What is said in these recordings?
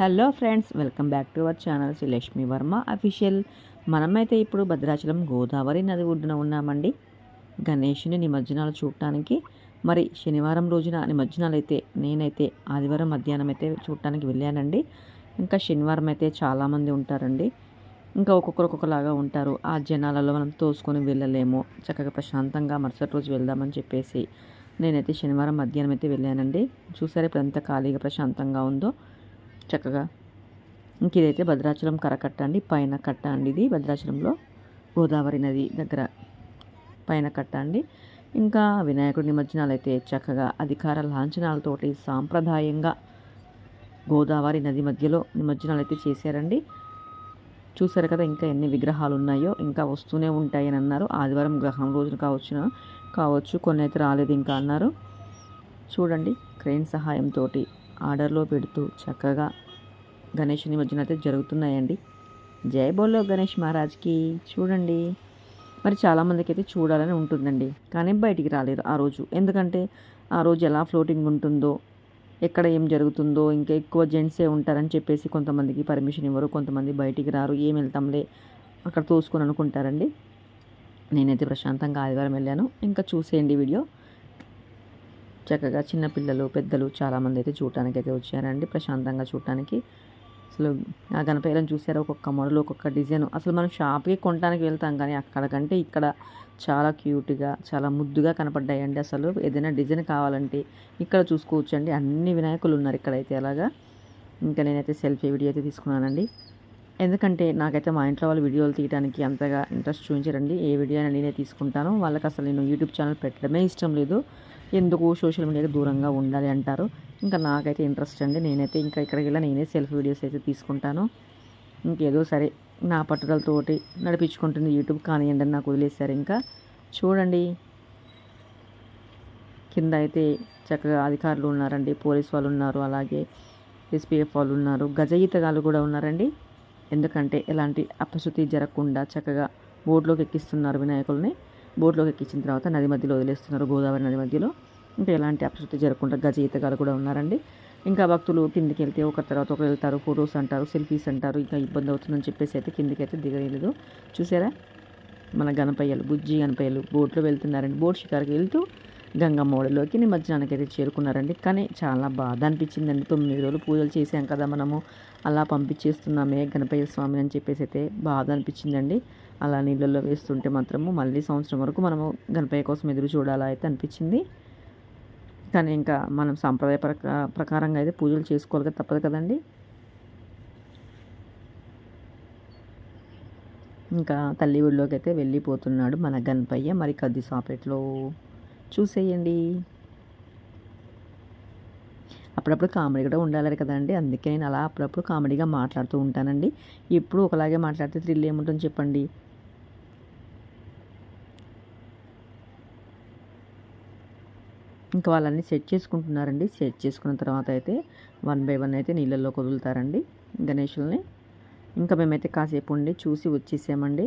Hello friends welcome back to our channel Shri Lakshmi Varma official. మనమైతే ఇప్పుడు భద్రాచలం గోదావరి నది ఒడ్డున ఉన్నామండి. గణేషుని నిమజ్జనాలు చూడటానికి మరి శనివారం రోజున నిమజ్జనాలు అయితే నేనైతే ఆదివారం మధ్యాహ్నం అయితే చూడటానికి వెళ్ళానండి. ఇంకా శనివారం అయితే చాలామంది ఉంటారండి. ఇంకా ఒక్కొక్కరు ఒక్కొక్కలాగా ఉంటారు. ఆ జనాలలో మనం తోసుకొని వెళ్ళలేము. చక్కగా ప్రశాంతంగా మరుసటి రోజు వెళ్దామని చెప్పేసి నేనైతే శనివారం మధ్యాహ్నం అయితే వెళ్ళానండి. చూసారా ఇప్పుడు ఎంత ఖాళీగా ప్రశాంతంగా ఉందో. చక్కగా. ఇంక ఇదైతే భద్రాచలం కరకట్ట అండి. పైన కట్ట అండి ఇది. భద్రాచలంలో గోదావరి నది దగ్గర పైన కట్ట అండి. ఇంకా వినాయకుడి నిమజ్జనాలు అయితే చక్కగా అధికార లాంఛనాలతోటి సాంప్రదాయంగా గోదావరి నది మధ్యలో నిమజ్జనాలు అయితే చేశారండి. చూసారు కదా ఇంకా ఎన్ని విగ్రహాలు ఉన్నాయో. ఇంకా వస్తూనే ఉంటాయని అన్నారు. ఆదివారం గ్రహం రోజున కావచ్చు కావచ్చు. కొన్ని అయితే రాలేదు ఇంకా అన్నారు. చూడండి క్రెయిన్ సహాయంతో ఆర్డర్లో పెడుతూ చక్కగా గణేష్ నిమజ్జనం అయితే జరుగుతున్నాయండి. జై బోలో గణేష్ మహారాజ్కి. చూడండి. మరి చాలామందికి అయితే చూడాలని ఉంటుందండి. కానీ బయటికి రాలేరు ఆ రోజు. ఎందుకంటే ఆ రోజు ఎలా ఫ్లోటింగ్ ఉంటుందో ఎక్కడ ఏం జరుగుతుందో ఇంకా ఎక్కువ జెంట్సే ఉంటారని చెప్పేసి కొంతమందికి పర్మిషన్ ఇవ్వరు. కొంతమంది బయటికి రారు. ఏం వెళ్తాంలే అక్కడ తోసుకొని అనుకుంటారండి. నేనైతే ప్రశాంతంగా ఆదివారం వెళ్ళాను. ఇంకా చూసేయండి వీడియో. చక్కగా చిన్నపిల్లలు పెద్దలు చాలామంది అయితే చూడటానికి అయితే వచ్చారండి. ప్రశాంతంగా చూడటానికి. అసలు ఆ గణపయ్యలను చూసారా? ఒక్కొక్క మోడల్ ఒక్కొక్క డిజైన్. అసలు మనం షాప్కి కొనడానికి వెళ్తాం కానీ అక్కడ కంటే ఇక్కడ చాలా క్యూట్గా చాలా ముద్దుగా కనపడ్డాయండి అసలు. ఏదైనా డిజైన్ కావాలంటే ఇక్కడ చూసుకోవచ్చు అండి అన్ని వినాయకులు ఉన్నారు ఇక్కడైతే అలాగా. ఇంకా నేనైతే సెల్ఫీ వీడియో అయితే తీసుకున్నానండి. ఎందుకంటే నాకైతే మా ఇంట్లో వాళ్ళు వీడియోలు తీయడానికి అంతగా ఇంట్రెస్ట్ చూపించారండి. ఏ వీడియో అయినా నేనే తీసుకుంటాను. వాళ్ళకి అసలు నేను యూట్యూబ్ ఛానల్ పెట్టడమే ఇష్టం లేదు. ఎందుకు సోషల్ మీడియాకి దూరంగా ఉండాలి అంటారు? ఇంకా నాకైతే ఇంట్రెస్ట్ అండి. నేనైతే ఇంకా ఇక్కడికి వెళ్ళి నేనే సెల్ఫ్ వీడియోస్ అయితే తీసుకుంటాను. ఇంకేదో సరే నా పట్టుదలతోటి నడిపించుకుంటుంది యూట్యూబ్ కానివ్వండి అని నాకు వదిలేశారు ఇంకా. చూడండి. కింద అయితే చక్కగా అధికారులు ఉన్నారండి పోలీస్ వాళ్ళు ఉన్నారు అలాగే ఎస్పీఎఫ్ వాళ్ళు ఉన్నారు గజ ఈతగాళ్ళు కూడా ఉన్నారండి. ఎందుకంటే ఎలాంటి అపశృతి జరగకుండా చక్కగా ఓట్లోకి ఎక్కిస్తున్నారు వినాయకుల్ని. బోట్లోకి ఎక్కించిన తర్వాత నది మధ్యలో వదిలేస్తున్నారు గోదావరి నది మధ్యలో. ఇంకా ఎలాంటి అపశృతి జరగకుండా గజ ఈతగాలు కూడా ఉన్నారండి. ఇంకా భక్తులు కిందికి వెళ్తే ఒకరి తర్వాత ఒకరు వెళ్తారు ఫొటోస్ అంటారు సెల్ఫీస్ అంటారు ఇంకా ఇబ్బంది అవుతుందని చెప్పేసి అయితే కిందికి అయితే దిగలేదు. చూసారా? మన గణపయ్యలు బుజ్జి గణపయ్యలు బోట్లో వెళ్తున్నారండి. బోట్ షికారికి వెళ్తూ గంగమ్మడిలోకి నిమజ్జనానికి అయితే చేరుకున్నారండి. కానీ చాలా బాధ అనిపించిందండి. తొమ్మిది రోజులు పూజలు చేసాం కదా మనము. అలా పంపించేస్తున్నామే గణపయ్య స్వామిని అని చెప్పేసి అయితే బాధ అనిపించిందండి. అలా నీళ్ళల్లో వేస్తుంటే మాత్రము మళ్ళీ సంవత్సరం వరకు మనము గణపయ్య కోసం ఎదురు చూడాలా అయితే అనిపించింది. కానీ ఇంకా మనం సాంప్రదాయ ప్రకా ప్రకారంగా అయితే పూజలు చేసుకోవాలి తప్పదు కదండి. ఇంకా తల్లి ఊళ్ళోకి అయితే వెళ్ళిపోతున్నాడు మన గణపయ్య. మరి కద్ది సాపెట్లో చూసేయండి. అప్పుడప్పుడు కామెడీ కూడా ఉండాలి కదండి. అందుకే నేను అలా అప్పుడప్పుడు కామెడీగా మాట్లాడుతూ ఉంటానండి. ఎప్పుడు ఒకలాగే మాట్లాడితే థ్రిల్ ఏముంటుంది చెప్పండి. ఇంకా వాళ్ళని సెట్ చేసుకుంటున్నారండి. సెట్ చేసుకున్న తర్వాత అయితే వన్ బై వన్ అయితే నీళ్ళల్లో వదులుతారండి గణేషుల్ని. ఇంకా మేమైతే కాసేపు ఉండి చూసి వచ్చేసామండి.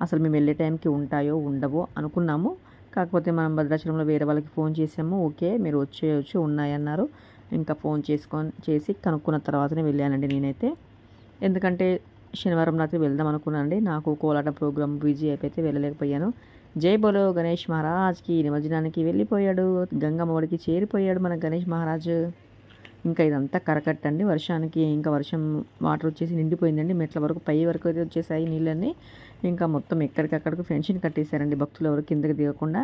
అసలు మేము వెళ్ళే టైంకి ఉంటాయో ఉండవో అనుకున్నాము. కాకపోతే మనం భద్రాచలంలో వేరే వాళ్ళకి ఫోన్ చేసాము ఓకే మీరు వచ్చేయచ్చు ఉన్నాయన్నారు. ఇంకా ఫోన్ చేసుకొని చేసి కనుక్కున్న తర్వాతనే వెళ్ళానండి నేనైతే. ఎందుకంటే శనివారం రాత్రి వెళ్దాం అనుకున్నానండి. నాకు కోలాట ప్రోగ్రామ్ బిజీ అయిపోతే వెళ్ళలేకపోయాను. జై బోలో గణేష్ మహారాజ్కి నిమజ్జనానికి వెళ్ళిపోయాడు. గంగమ్మడికి చేరిపోయాడు మన గణేష్ మహారాజు. ఇంకా ఇదంతా కరకట్టండి. వర్షానికి ఇంకా వర్షం వాటర్ వచ్చేసి నిండిపోయిందండి. మెట్ల వరకు పై వరకు అయితే వచ్చేసాయి నీళ్ళన్నీ. ఇంకా మొత్తం ఎక్కడికక్కడికి ఫెన్షన్ కట్టేశారండి భక్తులు ఎవరు కిందకి దిగకుండా.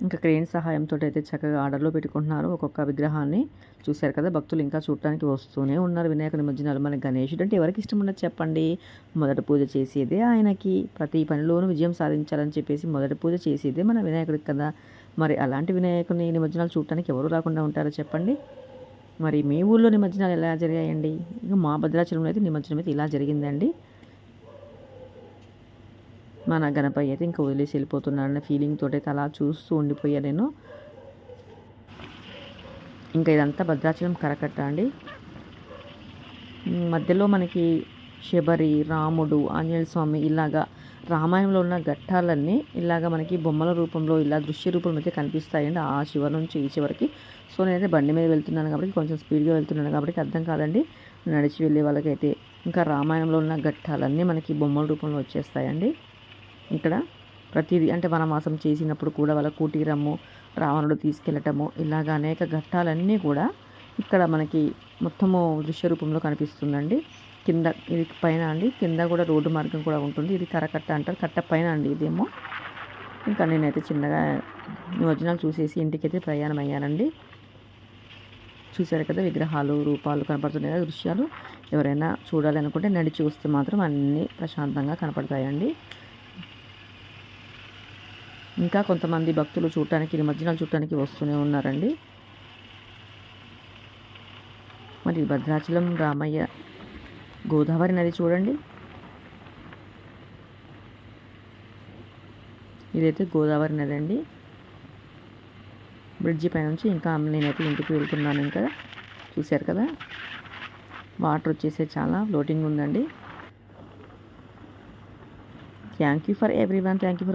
ఇంకా క్రేన్ సహాయంతో అయితే చక్కగా ఆర్డర్లో పెట్టుకుంటున్నారు ఒక్కొక్క విగ్రహాన్ని. చూశారు కదా భక్తులు ఇంకా చూడటానికి వస్తూనే ఉన్నారు. వినాయక నిమజ్జనాలు మన గణేషుడు అంటే ఎవరికి ఇష్టం ఉన్నది చెప్పండి. మొదటి పూజ చేసేదే ఆయనకి. ప్రతి పనిలోనూ విజయం సాధించాలని చెప్పేసి మొదటి పూజ చేసేదే మన వినాయకుడికి కదా. మరి అలాంటి వినాయకుని నిమజ్జనాలు చూడటానికి ఎవరు రాకుండా ఉంటారో చెప్పండి. మరి మీ ఊళ్ళో నిమజ్జనాలు ఎలా జరిగాయండి? ఇక మా భద్రాచలంలో అయితే నిమజ్జనం అయితే ఇలా జరిగిందండి. మన గణపయ్య అయితే ఇంకా వదిలేసి వెళ్ళిపోతున్నాడన్న ఫీలింగ్ తోటి అయితే అలా చూస్తూ ఉండిపోయా నేను. ఇంకా ఇదంతా భద్రాచలం కరకట్ట అండి. మధ్యలో మనకి శబరి రాముడు ఆంజనేయ స్వామి ఇలాగా రామాయణంలో ఉన్న ఘట్టాలన్నీ ఇలాగ మనకి బొమ్మల రూపంలో ఇలా దృశ్య రూపంలో అయితే కనిపిస్తాయండి. ఆ చివరి నుంచి ఈ చివరికి. సో నేనైతే బండి మీద వెళ్తున్నాను కాబట్టి కొంచెం స్పీడ్గా వెళ్తున్నాను కాబట్టి అర్థం కాదండి. నడిచి వెళ్ళే వాళ్ళకైతే ఇంకా రామాయణంలో ఉన్న ఘట్టాలన్నీ మనకి బొమ్మల రూపంలో వచ్చేస్తాయండి. ఇక్కడ ప్రతిదీ అంటే వనవాసం చేసినప్పుడు కూడా వాళ్ళ కూటీరము రావణుడు తీసుకెళ్ళటము ఇలాగ అనేక ఘట్టాలన్నీ కూడా ఇక్కడ మనకి మొత్తము దృశ్య రూపంలో కనిపిస్తుందండి. కింద ఇది పైన అండి. కింద కూడా రోడ్డు మార్గం కూడా ఉంటుంది. ఇది కరకట్ట అంటారు. కట్ట పైన అండి ఇదేమో. ఇంకా నేనైతే చిన్నగా నిమజ్జనాలు చూసేసి ఇంటికైతే ప్రయాణం అయ్యానండి. చూశారు కదా విగ్రహాలు రూపాలు కనపడుతున్నాయి కదా దృశ్యాలు. ఎవరైనా చూడాలి అనుకుంటే నడిచి వస్తే మాత్రం అన్నీ ప్రశాంతంగా కనపడతాయండి. ఇంకా కొంతమంది భక్తులు చూడటానికి నిమజ్జనాలు చూడటానికి వస్తూనే ఉన్నారండి. మరి భద్రాచలం రామయ్య గోదావరి నది చూడండి. ఇదైతే గోదావరి నది అండి. బ్రిడ్జి పైనుంచి ఇంకా నేనైతే ఇంటికి వెళ్తున్నాను ఇంకా. చూశారు కదా? వాటర్ వచ్చేసే చాలా ఫ్లోటింగ్ ఉందండి. Thank you for everyone thank you for